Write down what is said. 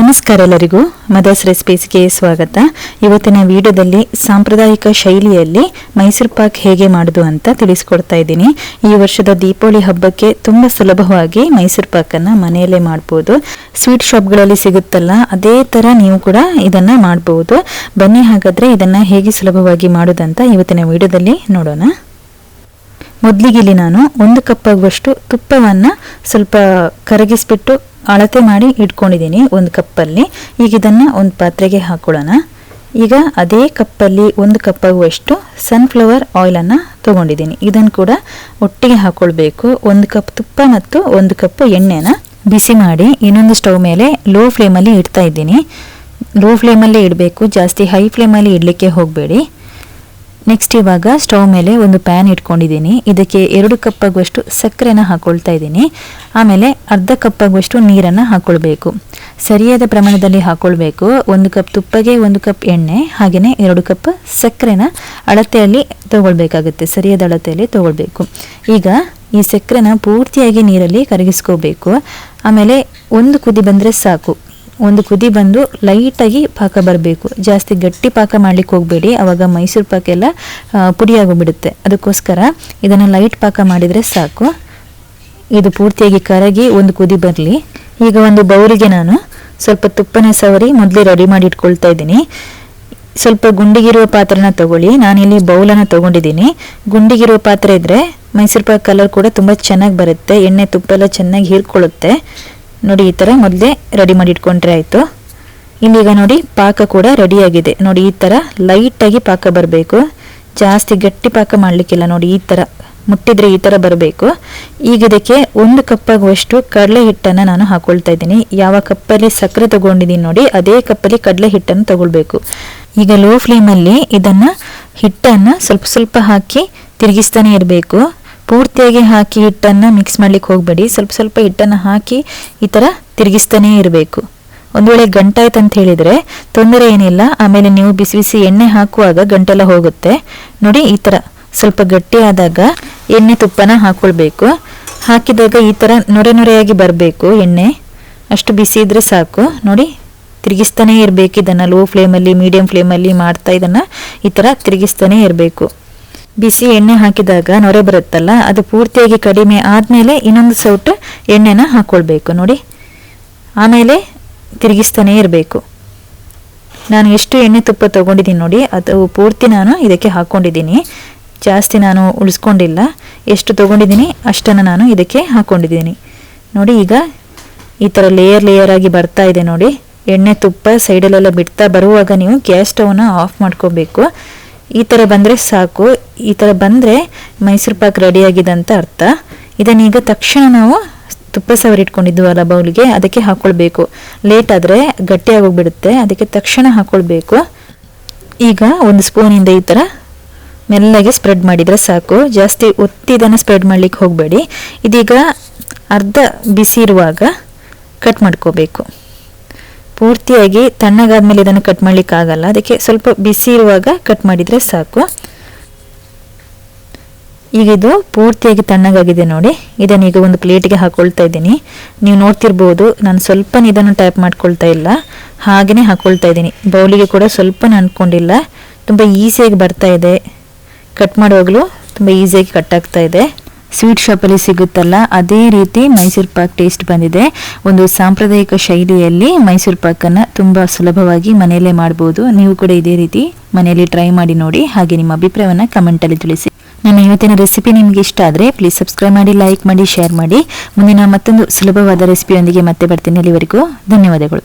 ನಮಸ್ಕಾರ ಎಲ್ಲರಿಗೂ. ಮದರ್ಸ್ ರೆಸಿಪೀಸ್ಗೆ ಸ್ವಾಗತ. ಇವತ್ತಿನ ವಿಡಿಯೋದಲ್ಲಿ ಸಾಂಪ್ರದಾಯಿಕ ಶೈಲಿಯಲ್ಲಿ ಮೈಸೂರು ಪಾಕ್ ಹೇಗೆ ಮಾಡೋದು ಅಂತ ತಿಳಿಸ್ಕೊಡ್ತಾ ಇದ್ದೀನಿ. ಈ ವರ್ಷದ ದೀಪಾವಳಿ ಹಬ್ಬಕ್ಕೆ ತುಂಬ ಸುಲಭವಾಗಿ ಮೈಸೂರು ಪಾಕನ್ನು ಮನೆಯಲ್ಲೇ ಮಾಡ್ಬೋದು. ಸ್ವೀಟ್ ಶಾಪ್ಗಳಲ್ಲಿ ಸಿಗುತ್ತಲ್ಲ, ಅದೇ ಥರ ನೀವು ಕೂಡ ಇದನ್ನು ಮಾಡ್ಬೋದು. ಬನ್ನಿ ಹಾಗಾದರೆ ಇದನ್ನು ಹೇಗೆ ಸುಲಭವಾಗಿ ಮಾಡೋದಂತ ಇವತ್ತಿನ ವಿಡಿಯೋದಲ್ಲಿ ನೋಡೋಣ. ಮೊದಲಿಗೆ ಇಲ್ಲಿ ನಾನು ಒಂದು ಕಪ್ ಆಗುವಷ್ಟು ತುಪ್ಪವನ್ನು ಸ್ವಲ್ಪ ಕರಗಿಸ್ಬಿಟ್ಟು ಅಳತೆ ಮಾಡಿ ಇಟ್ಕೊಂಡಿದ್ದೀನಿ ಒಂದು ಕಪ್ಪಲ್ಲಿ. ಈಗ ಇದನ್ನು ಒಂದು ಪಾತ್ರೆಗೆ ಹಾಕೊಳ್ಳೋಣ. ಈಗ ಅದೇ ಕಪ್ಪಲ್ಲಿ ಒಂದು ಕಪ್ ಆಗುವಷ್ಟು ಸನ್ಫ್ಲವರ್ ಆಯಿಲನ್ನು ತೊಗೊಂಡಿದ್ದೀನಿ. ಇದನ್ನು ಕೂಡ ಒಟ್ಟಿಗೆ ಹಾಕ್ಕೊಳ್ಬೇಕು ಒಂದು ಕಪ್ ತುಪ್ಪ ಮತ್ತು ಒಂದು ಕಪ್ ಎಣ್ಣೆನ ಬಿಸಿ ಮಾಡಿ ಇನ್ನೊಂದು ಸ್ಟವ್ ಮೇಲೆ ಲೋ ಫ್ಲೇಮಲ್ಲಿ ಇಡ್ತಾ ಇದ್ದೀನಿ. ಲೋ ಫ್ಲೇಮಲ್ಲೇ ಇಡಬೇಕು. ಜಾಸ್ತಿ ಹೈ ಫ್ಲೇಮಲ್ಲಿ ಇಡಲಿಕ್ಕೆ ಹೋಗಬೇಡಿ. ನೆಕ್ಸ್ಟ್ ಇವಾಗ ಸ್ಟವ್ ಮೇಲೆ ಒಂದು ಪ್ಯಾನ್ ಇಟ್ಕೊಂಡಿದ್ದೀನಿ. ಇದಕ್ಕೆ ಎರಡು ಕಪ್ ಆಗುವಷ್ಟು ಸಕ್ಕರೆನ ಹಾಕೊಳ್ತಾ ಇದ್ದೀನಿ. ಆಮೇಲೆ ಅರ್ಧ ಕಪ್ ಆಗುವಷ್ಟು ನೀರನ್ನು ಹಾಕೊಳ್ಬೇಕು. ಸರಿಯಾದ ಪ್ರಮಾಣದಲ್ಲಿ ಹಾಕ್ಕೊಳ್ಬೇಕು ಒಂದು ಕಪ್ ತುಪ್ಪಗೆ ಒಂದು ಕಪ್ ಎಣ್ಣೆ ಹಾಗೆಯೇ ಎರಡು ಕಪ್ ಸಕ್ಕರೆನ ಅಳತೆಯಲ್ಲಿ ತೊಗೊಳ್ಬೇಕಾಗುತ್ತೆ. ಸರಿಯಾದ ಅಳತೆಯಲ್ಲಿ ತಗೊಳ್ಬೇಕು. ಈಗ ಈ ಸಕ್ಕರೆನ ಪೂರ್ತಿಯಾಗಿ ನೀರಲ್ಲಿ ಕರಗಿಸ್ಕೋಬೇಕು. ಆಮೇಲೆ ಒಂದು ಕುದಿ ಬಂದರೆ ಸಾಕು. ಒಂದು ಕುದಿ ಬಂದು ಲೈಟಾಗಿ ಪಾಕ ಬರಬೇಕು. ಜಾಸ್ತಿ ಗಟ್ಟಿ ಪಾಕ ಮಾಡ್ಲಿಕ್ಕೆ ಹೋಗಬೇಡಿ. ಅವಾಗ ಮೈಸೂರು ಪಾಕ ಎಲ್ಲ ಪುಡಿಯಾಗೋಗ್ಬಿಡುತ್ತೆ. ಅದಕ್ಕೋಸ್ಕರ ಇದನ್ನು ಲೈಟ್ ಪಾಕ ಮಾಡಿದರೆ ಸಾಕು. ಇದು ಪೂರ್ತಿಯಾಗಿ ಕರಗಿ ಒಂದು ಕುದಿ ಬರಲಿ. ಈಗ ಒಂದು ಬೌಲಿಗೆ ನಾನು ಸ್ವಲ್ಪ ತುಪ್ಪನ ಸವರಿ ಮೊದಲೇ ರೆಡಿ ಮಾಡಿ ಇಟ್ಕೊಳ್ತಾ ಇದ್ದೀನಿ. ಸ್ವಲ್ಪ ಗುಂಡಿಗಿರುವ ಪಾತ್ರೆನ ತಗೊಳ್ಳಿ. ನಾನಿಲ್ಲಿ ಬೌಲನ್ನು ತಗೊಂಡಿದ್ದೀನಿ. ಗುಂಡಿಗಿರುವ ಪಾತ್ರೆ ಇದ್ದರೆ ಮೈಸೂರು ಪಾಕ್ ಕಲರ್ ಕೂಡ ತುಂಬ ಚೆನ್ನಾಗಿ ಬರುತ್ತೆ. ಎಣ್ಣೆ ತುಪ್ಪ ಎಲ್ಲ ಚೆನ್ನಾಗಿ ಹೀರ್ಕೊಳ್ಳುತ್ತೆ. ನೋಡಿ, ಈ ಥರ ಮೊದಲೇ ರೆಡಿ ಮಾಡಿ ಇಟ್ಕೊಂಡ್ರೆ ಆಯಿತು. ಇಲ್ಲಿಗ ನೋಡಿ, ಪಾಕ ಕೂಡ ರೆಡಿಯಾಗಿದೆ ನೋಡಿ, ಈ ಥರ ಲೈಟಾಗಿ ಪಾಕ ಬರಬೇಕು. ಜಾಸ್ತಿ ಗಟ್ಟಿ ಪಾಕ ಮಾಡಲಿಕ್ಕಿಲ್ಲ ನೋಡಿ, ಈ ಥರ ಮುಟ್ಟಿದ್ರೆ ಈ ಥರ ಬರಬೇಕು. ಈಗ ಇದಕ್ಕೆ ಒಂದು ಕಪ್ಪಾಗುವಷ್ಟು ಕಡಲೆ ಹಿಟ್ಟನ್ನು ನಾನು ಹಾಕೊಳ್ತಾ ಇದ್ದೀನಿ. ಯಾವ ಕಪ್ಪಲ್ಲಿ ಸಕ್ಕರೆ ತಗೊಂಡಿದ್ದೀನಿ ನೋಡಿ, ಅದೇ ಕಪ್ಪಲ್ಲಿ ಕಡಲೆ ಹಿಟ್ಟನ್ನು ತಗೊಳ್ಬೇಕು. ಈಗ ಲೋ ಫ್ಲೇಮಲ್ಲಿ ಇದನ್ನು ಹಿಟ್ಟನ್ನು ಸ್ವಲ್ಪ ಸ್ವಲ್ಪ ಹಾಕಿ ತಿರುಗಿಸ್ತಾನೆ ಇರಬೇಕು. ಪೂರ್ತಿಯಾಗಿ ಹಾಕಿ ಹಿಟ್ಟನ್ನು ಮಿಕ್ಸ್ ಮಾಡ್ಲಿಕ್ಕೆ ಹೋಗಬೇಡಿ. ಸ್ವಲ್ಪ ಸ್ವಲ್ಪ ಹಿಟ್ಟನ್ನು ಹಾಕಿ ಈ ಥರ ತಿರುಗಿಸ್ತಾನೇ ಇರಬೇಕು. ಒಂದು ವೇಳೆ ಗಂಟಾಯ್ತು ಅಂತ ಹೇಳಿದರೆ ತೊಂದರೆ ಏನಿಲ್ಲ. ಆಮೇಲೆ ನೀವು ಬಿಸಿ ಬಿಸಿ ಎಣ್ಣೆ ಹಾಕುವಾಗ ಗಂಟೆಲ್ಲ ಹೋಗುತ್ತೆ. ನೋಡಿ ಈ ಥರ ಸ್ವಲ್ಪ ಗಟ್ಟಿಯಾದಾಗ ಎಣ್ಣೆ ತುಪ್ಪನ ಹಾಕ್ಕೊಳ್ಬೇಕು ಹಾಕಿದಾಗ ಈ ಥರ ನೊರೆ ನೊರೆಯಾಗಿ ಬರಬೇಕು ಎಣ್ಣೆ. ಅಷ್ಟು ಬಿಸಿ ಇದ್ದರೆ ಸಾಕು. ನೋಡಿ ತಿರುಗಿಸ್ತಾನೇ ಇರಬೇಕು ಇದನ್ನು. ಲೋ ಫ್ಲೇಮಲ್ಲಿ ಮೀಡಿಯಂ ಫ್ಲೇಮಲ್ಲಿ ಮಾಡ್ತಾ ಇದನ್ನು ಈ ಥರ ತಿರುಗಿಸ್ತಾನೇ ಇರಬೇಕು. ಬಿಸಿ ಎಣ್ಣೆ ಹಾಕಿದಾಗ ನೊರೆ ಬರುತ್ತಲ್ಲ, ಅದು ಪೂರ್ತಿಯಾಗಿ ಕಡಿಮೆ ಆದಮೇಲೆ ಇನ್ನೊಂದು ಸೌಟು ಎಣ್ಣೆನ ಹಾಕ್ಕೊಳ್ಬೇಕು ನೋಡಿ, ಆಮೇಲೆ ತಿರುಗಿಸ್ತಾನೇ ಇರಬೇಕು. ನಾನು ಎಷ್ಟು ಎಣ್ಣೆ ತುಪ್ಪ ತೊಗೊಂಡಿದ್ದೀನಿ ನೋಡಿ, ಅದು ಪೂರ್ತಿ ನಾನು ಇದಕ್ಕೆ ಹಾಕ್ಕೊಂಡಿದ್ದೀನಿ ಜಾಸ್ತಿ ನಾನು ಉಳಿಸ್ಕೊಂಡಿಲ್ಲ. ಎಷ್ಟು ತೊಗೊಂಡಿದ್ದೀನಿ ಅಷ್ಟನ್ನು ನಾನು ಇದಕ್ಕೆ ಹಾಕ್ಕೊಂಡಿದ್ದೀನಿ ನೋಡಿ, ಈಗ ಈ ಥರ ಲೇಯರ್ ಲೇಯರ್ ಆಗಿ ಬರ್ತಾ ಇದೆ ನೋಡಿ. ಎಣ್ಣೆ ತುಪ್ಪ ಸೈಡಲ್ಲೆಲ್ಲ ಬಿಡ್ತಾ ಬರುವಾಗ ನೀವು ಗ್ಯಾಸ್ ಸ್ಟವ್ನ ಆಫ್ ಮಾಡ್ಕೋಬೇಕು. ಈ ಥರ ಬಂದರೆ ಸಾಕು. ಈ ಥರ ಬಂದರೆ ಮೈಸೂರು ಪಾಕ್ ರೆಡಿಯಾಗಿದೆ ಅಂತ ಅರ್ಥ. ಇದನ್ನೀಗ ತಕ್ಷಣ ನಾವು ತುಪ್ಪ ಸವರಿ ಇಟ್ಕೊಂಡಿದ್ವಲ್ಲ ಬೌಲಿಗೆ, ಅದಕ್ಕೆ ಹಾಕ್ಕೊಳ್ಬೇಕು ಲೇಟ್ ಆದರೆ ಗಟ್ಟಿಯಾಗೋಗ್ಬಿಡುತ್ತೆ ಅದಕ್ಕೆ ತಕ್ಷಣ ಹಾಕ್ಕೊಳ್ಬೇಕು ಈಗ ಒಂದು ಸ್ಪೂನಿಂದ ಈ ಥರ ಮೆಲ್ಲಗೆ ಸ್ಪ್ರೆಡ್ ಮಾಡಿದರೆ ಸಾಕು. ಜಾಸ್ತಿ ಒತ್ತಿ ಇದನ್ನು ಸ್ಪ್ರೆಡ್ ಮಾಡಲಿಕ್ಕೆ ಹೋಗಬೇಡಿ. ಇದೀಗ ಅರ್ಧ ಬಿಸಿ ಇರುವಾಗ ಕಟ್ ಮಾಡ್ಕೋಬೇಕು. ಪೂರ್ತಿಯಾಗಿ ತಣ್ಣಗಾದ್ಮೇಲೆ ಇದನ್ನು ಕಟ್ ಮಾಡ್ಲಿಕ್ಕೆ ಆಗಲ್ಲ ಅದಕ್ಕೆ ಸ್ವಲ್ಪ ಬಿಸಿ ಇರುವಾಗ ಕಟ್ ಮಾಡಿದರೆ ಸಾಕು. ಈಗ ಇದು ಪೂರ್ತಿಯಾಗಿ ತಣ್ಣಗಾಗಿದೆ ನೋಡಿ. ಇದನ್ನು ಈಗ ಒಂದು ಪ್ಲೇಟಿಗೆ ಹಾಕೊಳ್ತಾ ಇದ್ದೀನಿ. ನೀವು ನೋಡ್ತಿರ್ಬೋದು, ನಾನು ಸ್ವಲ್ಪ ಇದನ್ನು ಟೈಪ್ ಮಾಡ್ಕೊಳ್ತಾ ಇಲ್ಲ. ಹಾಗೆಯೇ ಹಾಕೊಳ್ತಾ ಇದ್ದೀನಿ. ಬೌಲಿಗೆ ಕೂಡ ಸ್ವಲ್ಪ ಅಂದ್ಕೊಂಡಿಲ್ಲ ತುಂಬ ಈಸಿಯಾಗಿ ಬರ್ತಾ ಇದೆ. ಕಟ್ ಮಾಡುವಾಗಲೂ ತುಂಬ ಈಸಿಯಾಗಿ ಕಟ್ ಆಗ್ತಾ ಇದೆ. ಸ್ವೀಟ್ ಶಾಪಲ್ಲಿ ಸಿಗುತ್ತಲ್ಲ, ಅದೇ ರೀತಿ ಮೈಸೂರು ಪಾಕ್ ಟೇಸ್ಟ್ ಬಂದಿದೆ. ಒಂದು ಸಾಂಪ್ರದಾಯಿಕ ಶೈಲಿಯಲ್ಲಿ ಮೈಸೂರು ಪಾಕನ್ನು ತುಂಬ ಸುಲಭವಾಗಿ ಮನೆಯಲ್ಲೇ ಮಾಡ್ಬೋದು. ನೀವು ಕೂಡ ಇದೇ ರೀತಿ ಮನೆಯಲ್ಲಿ ಟ್ರೈ ಮಾಡಿ ನೋಡಿ, ಹಾಗೆ ನಿಮ್ಮ ಅಭಿಪ್ರಾಯವನ್ನು ಕಮೆಂಟಲ್ಲಿ ತಿಳಿಸಿ. ನನ್ನ ಇವತ್ತಿನ ರೆಸಿಪಿ ನಿಮಗೆ ಇಷ್ಟ ಆದರೆ ಪ್ಲೀಸ್ ಸಬ್ಸ್ಕ್ರೈಬ್ ಮಾಡಿ ಲೈಕ್ ಮಾಡಿ ಶೇರ್ ಮಾಡಿ. ಮುಂದಿನ ಮತ್ತೊಂದು ಸುಲಭವಾದ ರೆಸಿಪಿಯೊಂದಿಗೆ ಮತ್ತೆ ಬರ್ತೀನಿ ಅಲ್ಲಿವರೆಗೂ. ಧನ್ಯವಾದಗಳು.